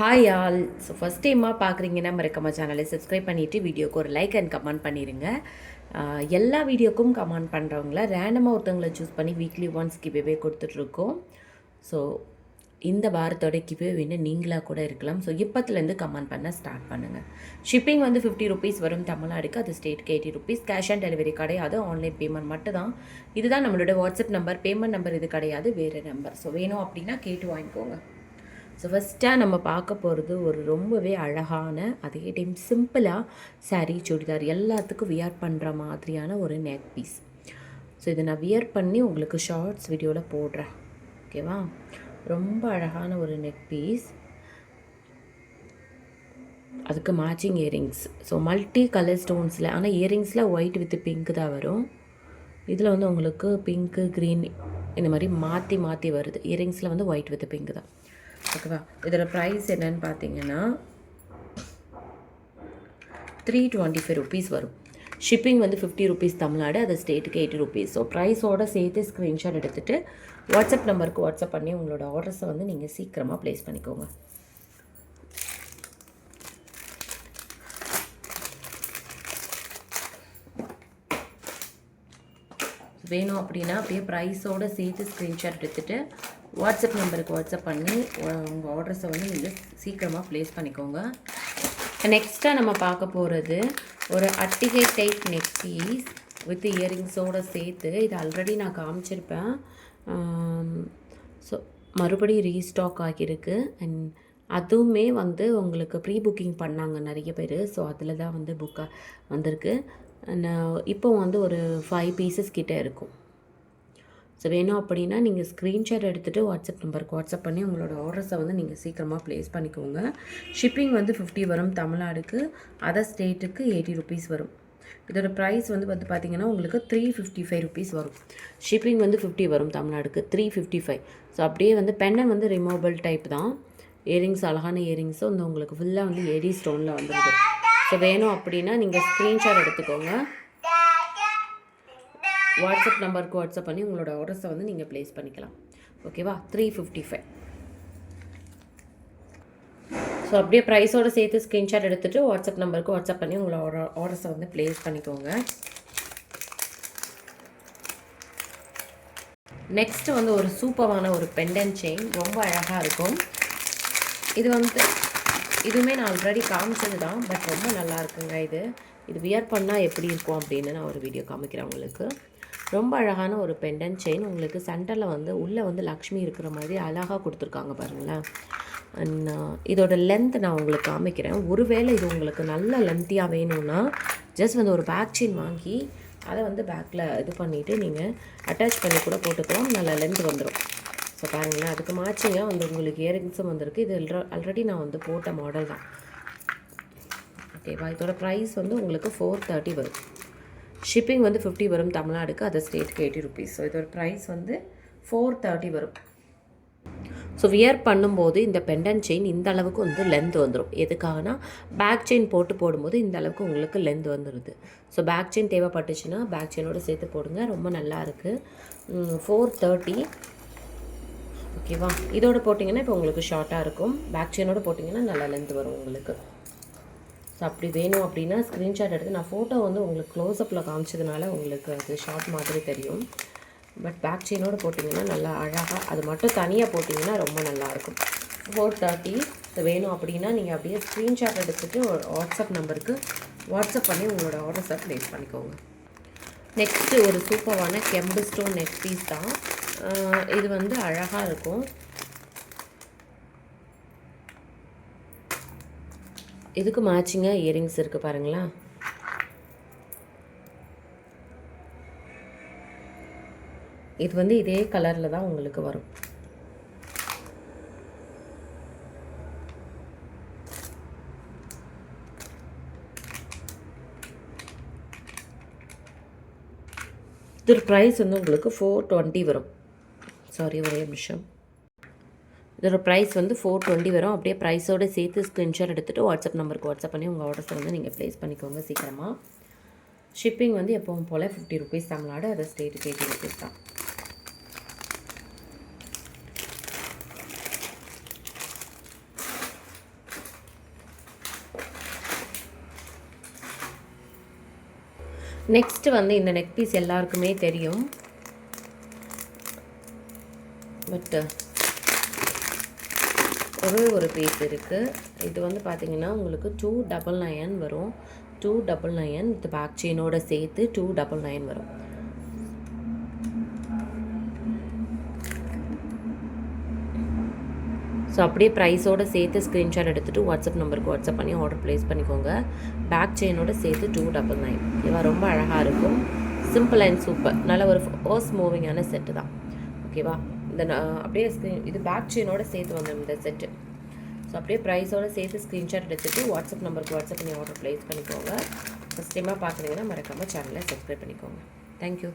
Hi all so first டைமாக பார்க்குறீங்கன்னா மறக்காம சேனலை சப்ஸ்கிரைப் பண்ணிவிட்டு வீடியோக்கு ஒரு லைக் அண்ட் கமெண்ட் பண்ணிடுங்க எல்லா வீடியோக்கும் கமெண்ட் பண்ணுறவங்கள ரேண்டமாக ஒருத்தவங்களை சூஸ் பண்ணி வீக்லி ஒன்ஸ் கிவேவே கொடுத்துட்ருக்கோம். ஸோ இந்த வாரத்தோட கிவேவின்னு நீங்களாக கூட இருக்கலாம். ஸோ இப்போத்துலேருந்து கமெண்ட் பண்ண ஸ்டார்ட் பண்ணுங்கள் ஷிப்பிங் வந்து ஃபிஃப்டி ருபீஸ் வரும் தமிழ்நாடுக்கு. அது ஸ்டேட்டுக்கு eighty rupees cash on delivery கிடையாது ஆன்லைன் பேமெண்ட் மட்டும் தான் இதுதான் நம்மளோட வாட்ஸ்அப் நம்பர் பேமெண்ட் நம்பர் இது கிடையாது. வேறு நம்பர் ஸோ வேணும் அப்படின்னா கேட்டு வாங்கிக்கோங்க. ஸோ ஃபஸ்ட்டாக நம்ம பார்க்க போகிறது ஒரு ரொம்பவே அழகான அதே டைம் சிம்பிளாக சாரீ சுடிதார் எல்லாத்துக்கும் வியர் பண்ணுற மாதிரியான ஒரு நெக் பீஸ் ஸோ இதை நான் வியர் பண்ணி உங்களுக்கு ஷார்ட்ஸ் வீடியோவில் போடுறேன். ஓகேவா ரொம்ப அழகான ஒரு நெக் பீஸ் அதுக்கு matching earrings so multi colour ஸ்டோன்ஸில் ஆனால் இயரிங்ஸில் ஒயிட் வித் பிங்க் தான் வரும். இதில் வந்து உங்களுக்கு பிங்க்கு க்ரீன் இந்த மாதிரி மாற்றி மாற்றி வருது. இயரிங்ஸில் வந்து ஒயிட் வித் பிங்க் தான். ஓகேவா? இதில் ப்ரைஸ் என்னன்னு பார்த்தீங்கன்னா த்ரீ டுவெண்ட்டி ஃபைவ் ருபீஸ் வரும். ஷிப்பிங் வந்து ஃபிஃப்டி ருபீஸ் தமிழ்நாடு அது ஸ்டேட்டுக்கு எயிட்டி ருபீஸ் ஸோ ப்ரைஸோட சேர்த்து ஸ்க்ரீன்ஷாட் எடுத்துகிட்டு வாட்ஸ்அப் நம்பருக்கு வாட்ஸ்அப் பண்ணி உங்களோட ஆர்டர்ஸை வந்து நீங்கள் சீக்கிரமாக ப்ளேஸ் பண்ணிக்கோங்க. வேணும் அப்படின்னா அப்படியே ப்ரைஸோடு சேர்த்து ஸ்க்ரீன்ஷாட் எடுத்துகிட்டு வாட்ஸ்அப் நம்பருக்கு வாட்ஸ்அப் பண்ணி உங்கள் ஆர்டர்ஸை வந்து நீங்கள் சீக்கிரமாக ப்ளேஸ் பண்ணிக்கோங்க. நெக்ஸ்ட்டாக நம்ம பார்க்க போகிறது ஒரு அட்டிகை டைப் நெக் பீஸ் வித் இயரிங்ஸோடு சேர்த்து. இது ஆல்ரெடி நான் காமிச்சிருப்பேன். ஸோ மறுபடியும் ரீஸ்டாக் ஆகியிருக்கு. அண்ட் அதுவுமே வந்து உங்களுக்கு ப்ரீ புக்கிங் பண்ணாங்க நிறைய பேர். ஸோ அதில் தான் வந்து புக்காக வந்திருக்கு. அண்ட் இப்போ வந்து ஒரு ஃபைவ் பீசஸ் கிட்டே இருக்கும். ஸோ வேணும் அப்படின்னா நீங்கள் ஸ்க்ரீன்ஷாட் எடுத்துகிட்டு வாட்ஸ்அப் நம்பருக்கு வாட்ஸ்அப் பண்ணி உங்களோட ஆர்டர்ஸை வந்து நீங்கள் சீக்கிரமாக ப்ளேஸ் பண்ணிக்கோங்க. ஷிப்பிங் வந்து ஃபிஃப்டி வரும் தமிழ்நாடுக்கு அதர் ஸ்டேட்டுக்கு எயிட்டி ருபீஸ் வரும். இதோட ப்ரைஸ் வந்து வந்து பார்த்தீங்கன்னா உங்களுக்கு த்ரீ ஃபிஃப்டி ஃபைவ் ருபீஸ் வரும். ஷிப்பிங் வந்து ஃபிஃப்டி வரும் தமிழ்நாடுக்கு த்ரீ ஃபிஃப்டி ஃபைவ் ஸோ அப்படியே வந்து பெண்ணன் வந்து ரிமூவபிள் டைப் தான். இயரிங்ஸ் அழகான இயரிங்ஸும் வந்து உங்களுக்கு ஃபுல்லாக வந்து ஏடி ஸ்டோனில் வந்துடுது ஸோ வேணும் அப்படின்னா நீங்கள் ஸ்க்ரீன்ஷாட் எடுத்துக்கோங்க. வாட்ஸ்அப் நம்பருக்கு வாட்ஸ்அப் பண்ணி உங்களோட ஆர்டர்ஸை வந்து நீங்கள் ப்ளேஸ் பண்ணிக்கலாம். ஓகேவா த்ரீ ஃபிஃப்டி ஃபைவ் ஸோ அப்படியே ப்ரைஸோடு சேர்த்து ஸ்க்ரீன்ஷாட் எடுத்துகிட்டு வாட்ஸ்அப் நம்பருக்கு வாட்ஸ்அப் பண்ணி உங்களோட ஆர்டர்ஸை வந்து ப்ளேஸ் பண்ணிக்கோங்க. நெக்ஸ்ட்டு வந்து ஒரு சூப்பரான ஒரு பெண்டன் செயின் ரொம்ப அழகாக இருக்கும். இது வந்து இதுவுமே நான் ஆல்ரெடி காமிச்சது தான் பட் ரொம்ப நல்லா இருக்குங்க இது. இது வியர் பண்ணால் எப்படி இருக்கும் அப்படின்னு நான் ஒரு வீடியோ காமிக்கிறேன் உங்களுக்கு. ரொம்ப அழகான ஒரு பெண்டன் செயின். உங்களுக்கு சென்டரில் வந்து உள்ளே வந்து லக்ஷ்மி இருக்கிற மாதிரி அழகாக கொடுத்துருக்காங்க பாருங்களேன். இதோட லென்த் நான் உங்களுக்கு காமிக்கிறேன். ஒருவேளை இது உங்களுக்கு நல்ல லென்த்தியாக வேணும்னா ஜஸ்ட் வந்து ஒரு பேக் செயின் வாங்கி அதை வந்து பேக்கில் இது பண்ணிவிட்டு நீங்கள் அட்டாச் பண்ணி கூட போட்டுக்கலாம். நல்ல லென்த் வந்துடும் ஸோ பாருங்களேன் அதுக்கு மேட்சிங்காக வந்து உங்களுக்கு இயரிங்ஸும் வந்திருக்கு. இது ஆல்ரெடி நான் வந்து போட்ட மாடல் தான். ஓகேவா இதோட ப்ரைஸ் வந்து உங்களுக்கு ஃபோர் தேர்ட்டி வரும். ஷிப்பிங் வந்து ஃபிஃப்டி வரும் தமிழ்நாடுக்கு. அதர் ஸ்டேட்டுக்கு எயிட்டி ருபீஸ் ஸோ இதோட ப்ரைஸ் வந்து ஃபோர் தேர்ட்டி வரும். ஸோ வியர் பண்ணும்போது இந்த பெண்டன் செயின் இந்த அளவுக்கு வந்து லென்த் வந்துடும் எதுக்காகனா பேக் செயின் போட்டு போடும்போது இந்த அளவுக்கு உங்களுக்கு லென்த் வந்துடுது ஸோ பேக் செயின் தேவைப்பட்டுச்சுன்னா பேக் செயினோட சேர்த்து போடுங்க. ரொம்ப நல்லா இருக்குது ஃபோர் தேர்ட்டி ஓகேவா இதோட போட்டிங்கன்னா இப்போ உங்களுக்கு ஷார்ட்டாக இருக்கும். பேக் செயினோட போட்டிங்கன்னா நல்லா லென்த் வரும் உங்களுக்கு. ஸோ அப்படி வேணும் அப்படின்னா ஸ்க்ரீன்ஷாட் எடுத்து நான் ஃபோட்டோ வந்து உங்களுக்கு க்ளோஸ்அப்பில் காமிச்சதுனால உங்களுக்கு அது ஷார்ட் மாதிரி தெரியும். பட் பேக் செயினோடு போட்டிங்கன்னா நல்லா அழகாக அது மட்டும் தனியாக போட்டிங்கன்னா ரொம்ப நல்லாயிருக்கும் ஃபோர் தேர்ட்டி ஸோ வேணும் அப்படின்னா நீங்கள் அப்படியே ஸ்க்ரீன்ஷாட் எடுத்துகிட்டு ஒரு வாட்ஸ்அப் நம்பருக்கு வாட்ஸ்அப் பண்ணி உங்களோட ஆர்டர்ஸை ப்ளேஸ் பண்ணிக்கோங்க. நெக்ஸ்ட்டு ஒரு சூப்பரான கெம்பு ஸ்டோன் நெக் பீஸ் தான். இது வந்து அழகாக இருக்கும். இதுக்கு மேட்சிங்காக இயரிங்ஸ் இருக்குது பாருங்களா இது வந்து இதே கலரில் தான் உங்களுக்கு வரும். இதோட ப்ரைஸ் வந்து உங்களுக்கு ஃபோர் டுவெண்ட்டி வரும். சாரி ஒரே நிமிஷம். இதோட ப்ரைஸ் வந்து ஃபோர் டுவெண்ட்டி வரும். அப்படியே ப்ரைஸோடு சேர்த்து ஸ்க்ரீன்ஷாட் எடுத்துகிட்டு வாட்ஸ்அப் நம்பருக்கு வாட்ஸ்அப் பண்ணி உங்கள் ஆர்டர்ஸை வந்து நீங்கள் ப்ளேஸ் பண்ணிக்கோங்க சீக்கிரமாக ஷிப்பிங் வந்து எப்பவும் போல் ஃபிஃப்டி ருபீஸ் தமிழ்நாடு அதை ஸ்டேட்டுக்கு எயிட்டி ருபீஸ் தான். நெக்ஸ்ட்டு வந்து இந்த நெக் பீஸ் எல்லாருக்குமே தெரியும். பட்டு ஒரே ஒரு பீஸ் இருக்குது இது வந்து பார்த்தீங்கன்னா உங்களுக்கு டூ டபுள் நயன் வரும். டூ டபுள் நயன் இந்த பேக் செயினோட சேர்த்து டூ டபுள் நயன் வரும். ஸோ அப்படியே ப்ரைஸோட சேர்த்து ஸ்க்ரீன்ஷாட் எடுத்துகிட்டு வாட்ஸ்அப் நம்பருக்கு வாட்ஸ்அப் பண்ணி ஆர்டர் ப்ளேஸ் பண்ணிக்கோங்க. பேக் செயினோட சேர்த்து டூ டபுள் நைன் இவன் ரொம்ப அழகாக இருக்கும். சிம்பிள் அண்ட் சூப்பர் நல்ல ஒரு ஃபர்ஸ்ட் மூவிங்கான செட்டு தான். ஓகேவா இந்த அப்படியே ஸ்க்ரீன் இது பேக் செயினோட சேர்த்து வந்துடும் இந்த செட்டு ஸோ அப்படியே ப்ரைஸோட சேர்த்து ஸ்க்ரீன்ஷாட் எடுத்துகிட்டு வாட்ஸ்அப் நம்பருக்கு வாட்ஸ்அப் பண்ணி ஆர்டர் ப்ளேஸ் பண்ணிக்கோங்க. ஃபஸ்ட் டைமாக பார்க்குறீங்கன்னா மறக்காமல் சேனலை சப்ஸ்கிரைப் பண்ணிக்கோங்க. தேங்க்யூ